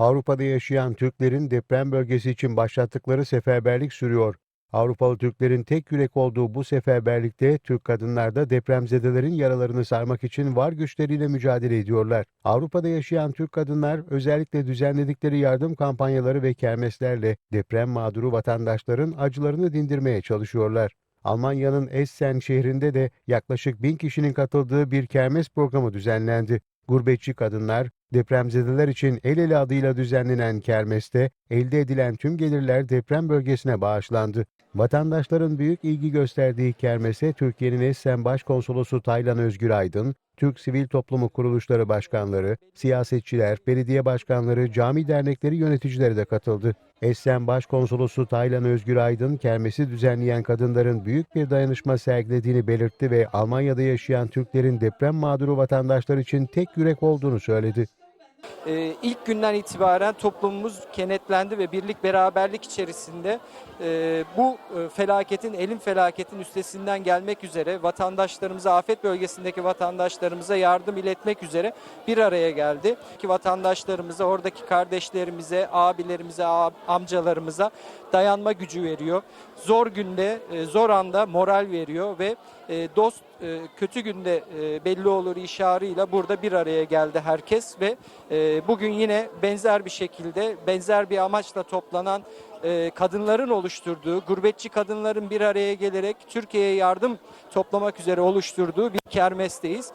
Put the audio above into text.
Avrupa'da yaşayan Türklerin deprem bölgesi için başlattıkları seferberlik sürüyor. Avrupalı Türklerin tek yürek olduğu bu seferberlikte Türk kadınlar da depremzedelerin yaralarını sarmak için var güçleriyle mücadele ediyorlar. Avrupa'da yaşayan Türk kadınlar özellikle düzenledikleri yardım kampanyaları ve kermeslerle deprem mağduru vatandaşların acılarını dindirmeye çalışıyorlar. Almanya'nın Essen şehrinde de yaklaşık bin kişinin katıldığı bir kermes programı düzenlendi. Gurbetçi kadınlar, depremzedeler için el ele adıyla düzenlenen kermeste elde edilen tüm gelirler deprem bölgesine bağışlandı. Vatandaşların büyük ilgi gösterdiği kermese Türkiye'nin Essen Başkonsolosu Taylan Özgür Aydın, Türk Sivil Toplumu Kuruluşları Başkanları, siyasetçiler, belediye başkanları, cami dernekleri yöneticileri de katıldı. Essen Başkonsolosu Taylan Özgür Aydın, kermesi düzenleyen kadınların büyük bir dayanışma sergilediğini belirtti ve Almanya'da yaşayan Türklerin deprem mağduru vatandaşlar için tek yürek olduğunu söyledi. Ee, ilk günden itibaren toplumumuz kenetlendi ve birlik beraberlik içerisinde e, bu e, felaketin, elin felaketin üstesinden gelmek üzere vatandaşlarımıza, afet bölgesindeki vatandaşlarımıza yardım iletmek üzere bir araya geldi. Ki vatandaşlarımıza, oradaki kardeşlerimize, abilerimize, ab- amcalarımıza dayanma gücü veriyor. Zor günde, e, zor anda moral veriyor ve e, dost e, kötü günde e, belli olur işarıyla burada bir araya geldi herkes ve e, bugün yine benzer bir şekilde benzer bir amaçla toplanan e, kadınların oluşturduğu, gurbetçi kadınların bir araya gelerek Türkiye'ye yardım toplamak üzere oluşturduğu bir kermesteyiz.